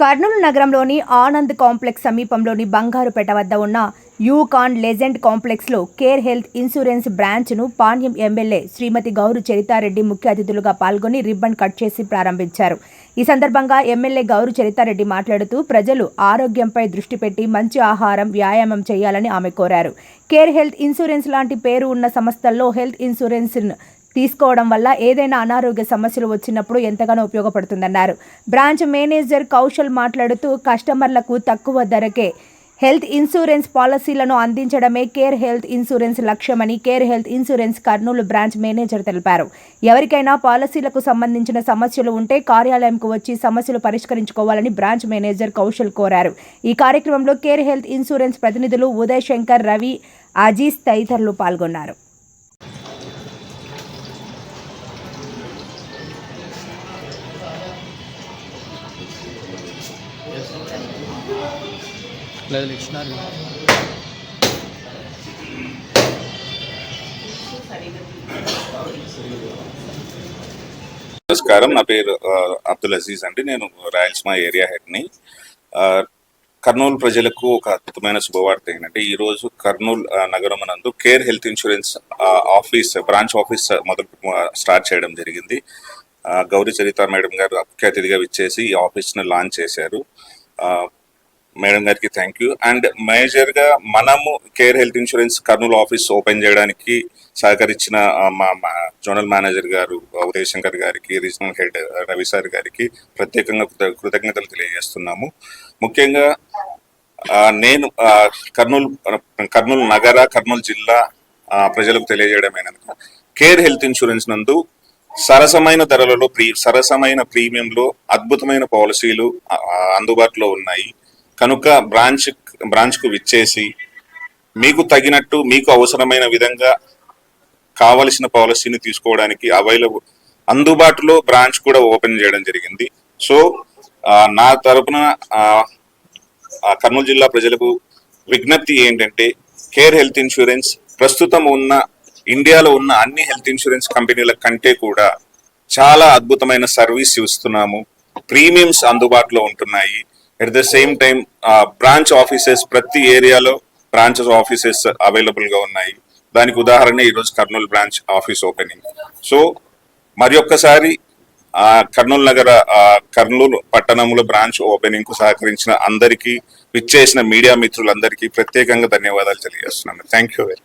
కర్నూలు నగరంలోని ఆనంద్ కాంప్లెక్స్ సమీపంలోని బంగారుపేట వద్ద ఉన్న యూకాన్ లెజెండ్ కాంప్లెక్స్లో కేర్ హెల్త్ ఇన్సూరెన్స్ బ్రాంచ్ను పాణ్యం ఎమ్మెల్యే శ్రీమతి గౌరు చరితారెడ్డి ముఖ్య అతిథులుగా పాల్గొని రిబ్బన్ కట్ చేసి ప్రారంభించారు. ఈ సందర్భంగా ఎమ్మెల్యే గౌరు చరితారెడ్డి మాట్లాడుతూ ప్రజలు ఆరోగ్యంపై దృష్టి పెట్టి మంచి ఆహారం వ్యాయామం చేయాలని ఆమె కోరారు. కేర్ హెల్త్ ఇన్సూరెన్స్ లాంటి పేరు ఉన్న సంస్థల్లో హెల్త్ ఇన్సూరెన్స్ తీసుకోవడం వల్ల ఏదైనా అనారోగ్య సమస్యలు వచ్చినప్పుడు ఎంతగానో ఉపయోగపడుతుందన్నారు. బ్రాంచ్ మేనేజర్ కౌశల్ మాట్లాడుతూ కస్టమర్లకు తక్కువ ధరకే హెల్త్ ఇన్సూరెన్స్ పాలసీలను అందించడమే కేర్ హెల్త్ ఇన్సూరెన్స్ లక్ష్యమని Care Health Insurance Kurnool branch manager తెలిపారు. ఎవరికైనా పాలసీలకు సంబంధించిన సమస్యలు ఉంటే కార్యాలయంకు వచ్చి సమస్యలు పరిష్కరించుకోవాలని బ్రాంచ్ మేనేజర్ కౌశల్ కోరారు. ఈ కార్యక్రమంలో కేర్ హెల్త్ ఇన్సూరెన్స్ ప్రతినిధులు ఉదయ్ శంకర్ రవి అజీజ్ తదితరులు పాల్గొన్నారు. లేదు ఇచ్చినారు. నమస్కారం నా పేరు అబ్దుల్ అజీజ్ అండి. నేను రాయలసీమ ఏరియా హెడ్ని. కర్నూలు ప్రజలకు ఒక అద్భుతమైన శుభవార్త ఏంటంటే ఈ రోజు కర్నూలు నగరం నందు Care Health Insurance office branch office మొదలు స్టార్ట్ చేయడం జరిగింది. గౌరీ చరిత మేడం గారు ముఖ్య అతిథిగా విచ్చేసి ఈ ఆఫీస్ను లాంచ్ చేశారు. మేడం గారికి థ్యాంక్ యూ అండ్ మేజర్గా మనము Care Health Insurance Kurnool office open చేయడానికి సహకరించిన మా మా జోనల్ మేనేజర్ గారు ఉదయశంకర్ గారికి రీజనల్ హెడ్ రవి సార్ గారికి ప్రత్యేకంగా కృత- కృతజ్ఞతలు తెలియజేస్తున్నాము. ముఖ్యంగా నేను కర్నూలు కర్నూలు నగర కర్నూలు జిల్లా ప్రజలకు ప్రజలకు తెలియజేయడమేనక కేర్ హెల్త్ ఇన్సూరెన్స్ నందు సరసమైన ధరలలో ప్రీ సరసమైన ప్రీమియంలో అద్భుతమైన పాలసీలు అందుబాటులో ఉన్నాయి. కనుక బ్రాంచ్ బ్రాంచ్కు విచ్చేసి మీకు తగినట్టు మీకు అవసరమైన విధంగా కావలసిన పాలసీని తీసుకోవడానికి అవైలబుల్ అందుబాటులో బ్రాంచ్ కూడా ఓపెన్ చేయడం జరిగింది. సో నా తరపున కర్నూలు జిల్లా ప్రజలకు విజ్ఞప్తి ఏంటంటే కేర్ హెల్త్ ఇన్సూరెన్స్ ప్రస్తుతం ఉన్న ఇండియాలో ఉన్న అన్ని హెల్త్ ఇన్సూరెన్స్ కంపెనీల కంటే కూడా చాలా అద్భుతమైన సర్వీస్ ఇస్తున్నాము. ప్రీమియంస్ అందుబాటులో ఉంటున్నాయి. At the same time branch offices ప్రతి ఏరియాలో బ్రాంచెస్ ఆఫీసెస్ అవైలబుల్గా ఉన్నాయి. దానికి ఉదాహరణ ఈరోజు Kurnool branch office opening so మరి ఒక్కసారి కర్నూలు నగర కర్నూలు పట్టణంలో బ్రాంచ్ ఓపెనింగ్కు సహకరించిన అందరికీ విచ్చేసిన మీడియా మిత్రులందరికీ ప్రత్యేకంగా ధన్యవాదాలు తెలియజేస్తున్నాను. థ్యాంక్ యూ వెరీ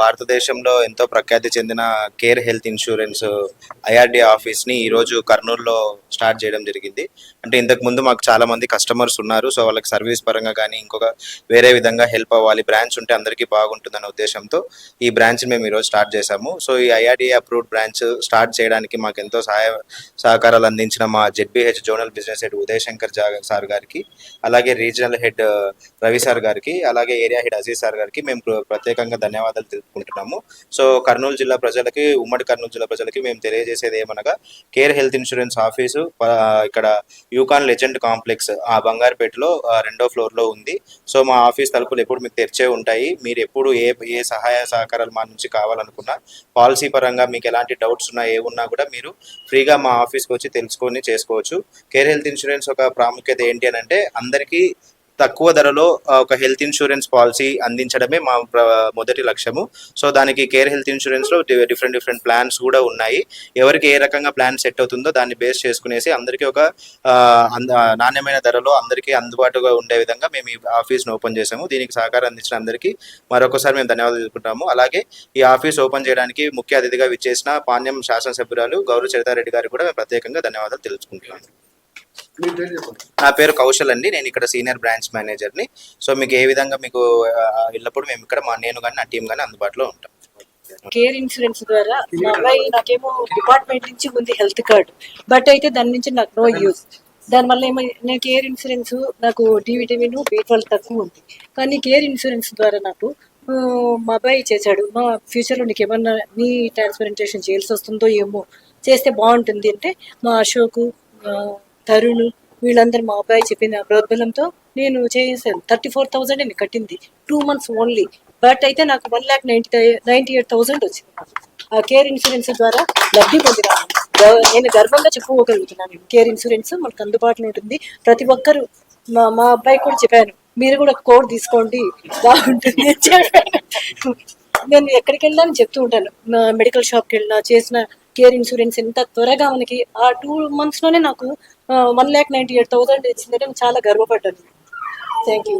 భారతదేశంలో ఎంతో ప్రఖ్యాతి చెందిన కేర్ హెల్త్ ఇన్సూరెన్స్ ఐఆర్డి ఆఫీస్ని ఈరోజు కర్నూలులో స్టార్ట్ చేయడం జరిగింది. అంటే ఇంతకు ముందు మాకు చాలా మంది కస్టమర్స్ ఉన్నారు. సో వాళ్ళకి సర్వీస్ పరంగా కానీ ఇంకొక వేరే విధంగా హెల్ప్ అవ్వాలి. బ్రాంచ్ ఉంటే అందరికీ బాగుంటుందనే ఉద్దేశంతో ఈ బ్రాంచ్ మేము ఈరోజు స్టార్ట్ చేశాము. సో ఈ ఐఆర్డి అప్రూవ్డ్ బ్రాంచ్ స్టార్ట్ చేయడానికి మాకు ఎంతో సహాయ సహకారాలు అందించిన మా ZBH zonal business head Udayashankar sir గారికి అలాగే రీజనల్ హెడ్ రవి సార్ గారికి అలాగే ఏరియా హెడ్ అజీజ్ సార్ గారికి మేము ప్రత్యేకంగా ధన్యవాదాలు తెలుపుకుంటున్నాము. సో కర్నూలు జిల్లా ప్రజలకి ఉమ్మడి కర్నూలు జిల్లా ప్రజలకి మేము తెలియజేసేది ఏమనగా కేర్ హెల్త్ ఇన్సూరెన్స్ ఆఫీసు ఇక్కడ యూకాన్ లెజెండ్ కాంప్లెక్స్ ఆ బంగారుపేటలో రెండో ఫ్లోర్లో ఉంది. సో మా ఆఫీస్ తలుపులు ఎప్పుడు మీకు తెరిచే ఉంటాయి. మీరు ఎప్పుడు ఏ ఏ సహాయ సహకారాలు మా నుంచి కావాలనుకున్నా పాలసీ పరంగా మీకు ఎలాంటి డౌట్స్ ఉన్నా ఏ ఉన్నా కూడా మీరు ఫ్రీగా మా ఆఫీస్కి వచ్చి తెలుసుకొని చేసుకోవచ్చు. కేర్ హెల్త్ ఇన్సూరెన్స్ ఒక ప్రాముఖ్యత ఏంటి అని అంటే అందరికీ తక్కువ ధరలో ఒక హెల్త్ ఇన్సూరెన్స్ పాలసీ అందించడమే మా మొదటి లక్ష్యము. సో దానికి కేర్ హెల్త్ ఇన్సూరెన్స్లో డిఫరెంట్ డిఫరెంట్ ప్లాన్స్ కూడా ఉన్నాయి. ఎవరికి ఏ రకంగా ప్లాన్ సెట్ అవుతుందో దాన్ని బేస్ చేసుకునేసి అందరికీ ఒక అంద- నాణ్యమైన ధరలో అందరికీ అందుబాటుగా ఉండే విధంగా మేము ఈ ఆఫీస్ను ఓపెన్ చేసాము దీనికి సహకారం అందించిన అందరికీ మరొకసారి మేము ధన్యవాదాలు తెలుపుకుంటాము అలాగే ఈ ఆఫీస్ ఓపెన్ చేయడానికి ముఖ్య అతిథిగా విచ్చేసిన పాణ్యం శాసనసభ్యురాలు గౌరవ చరితారెడ్డి గారు కూడా మేము ప్రత్యేకంగా ధన్యవాదాలు తెలుసుకుంటున్నాను నా పేరు కౌశల్ అండి. నేను ఇక్కడ సీనియర్ బ్రాంచ్ మేనేజర్ని సో మీకు ఏ విధంగా మీకు ఎల్లప్పుడూ మేము ఇక్కడ మా నేను కానీ నా టీం కానీ అందుబాటులో ఉంటాం. కేర్ ఇన్సూరెన్స్ ద్వారా మా అబ్బాయి నాకేమో డిపార్ట్మెంట్ నుంచి ఉంది హెల్త్ కార్డ్ బట్ అయితే దాని నుంచి నాకు నో యూజ్ దానివల్ల ఏమో నేను కేర్ ఇన్సూరెన్స్ నాకు డి విటమిన్ బి ట్వెల్వ్ తక్కువ ఉంది. కానీ కేర్ ఇన్సూరెన్స్ ద్వారా నాకు మా అబ్బాయి చేశాడు. మా ఫ్యూచర్లో నీకు ఏమన్నా నీ ట్రాన్స్ప్లాంటేషన్ చేయాల్సి వస్తుందో ఏమో చేస్తే బాగుంటుంది అంటే మా అశోకు తరుణ్ వీళ్ళందరూ మా అబ్బాయి చెప్పిన ప్రోద్బలంతో నేను చేసాను థర్టీ ఫోర్ థౌజండ్ నేను కట్టింది. టూ మంత్స్ ఓన్లీ బట్ అయితే నాకు one lakh ninety ninety eight thousand వచ్చింది. ఆ కేర్ ఇన్సూరెన్స్ ద్వారా లబ్ధి పొందినాను. నేను గర్వంగా చెప్పుకోగలుగుతున్నాను. కేర్ ఇన్సూరెన్స్ మనకు అందుబాటులో ఉంటుంది. ప్రతి ఒక్కరు మా మా అబ్బాయి కూడా చెప్పాను మీరు కూడా కోడ్ తీసుకోండి. బాగుంటుంది. నేను ఎక్కడికి వెళ్ళినా చెప్తూ ఉంటాను. మెడికల్ షాప్కి వెళ్ళినా చేసిన కేర్ ఇన్సూరెన్స్ ఎంత త్వరగా మనకి ఆ టూ మంత్స్లోనే నాకు one lakh ninety eight thousand ఇచ్చిందంటే నేను చాలా గర్వపడ్డాను. Thank you